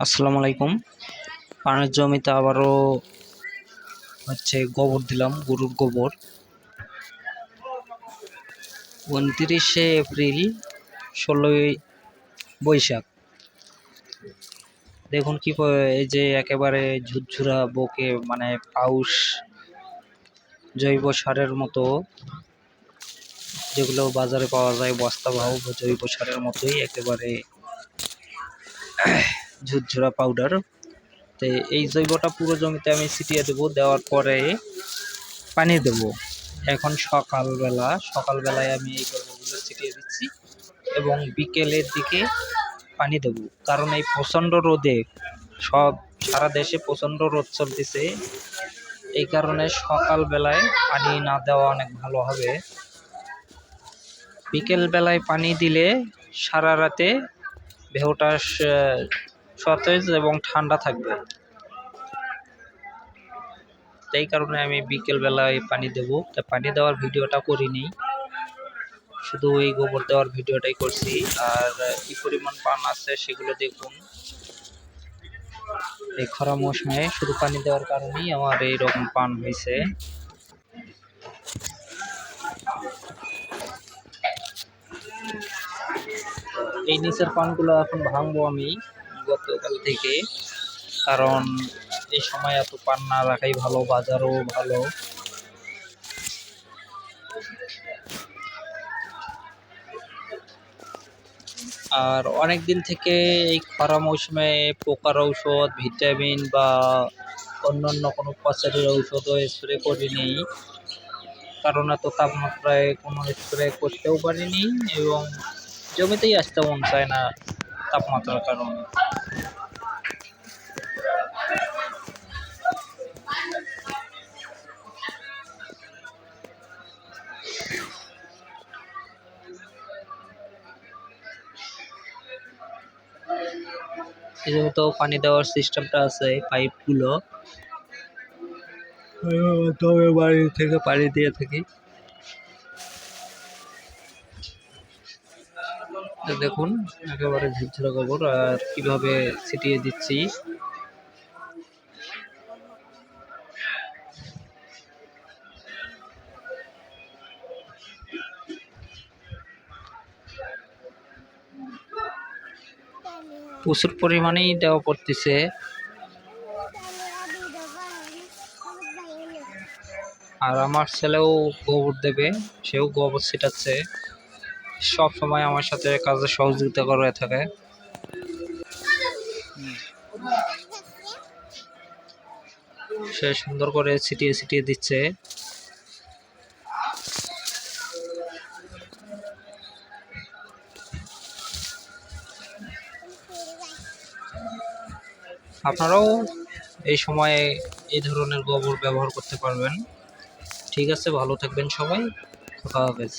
আসসালামু আলাইকুম। পানের জমিতে আবারও হচ্ছে গোবর দিলাম, গরুর গোবর। উনত্রিশে এপ্রিল, ষোলোই বৈশাখ। দেখুন কি এই যে একেবারে ঝুরঝুরা বকে মানে পাউস, জৈব সারের মতো, যেগুলো বাজারে পাওয়া যায় বস্তা ভাও জৈব সারের মতোই একেবারে ঝুরঝুরা পাউডার তো এই জৈবটা পুরো জমিতে আমি ছিটিয়ে দেবো, দেওয়ার পরে পানি দেব। এখন সকালবেলা, সকালবেলায় আমি এই জৈবগুলো ছিটিয়ে দিচ্ছি এবং বিকেলের দিকে পানি দেব। কারণ এই প্রচণ্ড রোদে, সব সারা দেশে প্রচণ্ড রোদ চলতেছে। এই কারণে সকালবেলায় পানি না দেওয়া অনেক ভালো হবে। বিকেল বেলায় পানি দিলে সারা রাতে স- সতেজ এবং ঠান্ডা থাকবে। এই কারণে আমি বিকেল বেলায় পানি দেব। তা পানি দেওয়ার ভিডিওটা করিনি। শুধু এই গোবর দেওয়ার ভিডিওটাই করছি। আর কি পরিমাণ পান আছে সেগুলো দেখুন। এই খরা মৌসুমে শুধু পানি দেওয়ার কারণেই আমার এই রকম পান হয়েছে। এই নিচের পানগুলো এখন ভাঙবো আমি। গতকাল থেকে। কারণ এই সময় এত পান না রাখাই ভালো, বাজারও ভালো। আর অনেক দিন থেকে এই খরা মৌসুমে পোকার ঔষধ, ভিটামিন বা অন্যান্য কোনো পচারের ঔষধও স্প্রে করিনি। কারণ এত তাপমাত্রায় কোনো স্প্রে করতেও পারিনি এবং জমিতেই আসতে মন চায় না। তাপমাত্রার কারণে জমিতে পানি দেওয়ার সিস্টেমটা আছে পাইপগুলো তবে বাড়ি থেকে পানি দিয়ে থাকি। দেখুন, একেবারে ঝুরঝুরা গোবর আর কীভাবে ছিটিয়ে দিচ্ছি। প্রচুর পরিমাণেই দেওয়া পড়তেছে। আর আমার ছেলেও গোবর দেবে, সেও গোবর ছিটাচ্ছে। সব সময় আমার সাথে কাজে সহযোগিতা করে থাকে। সে সুন্দর করে ছিটিয়ে ছিটিয়ে দিচ্ছে। আপনারাও এই সময়ে এই ধরনের গোবর ব্যবহার করতে পারবেন। ঠিক আছে, ভালো থাকবেন সবাই। খোদা হাফেজ।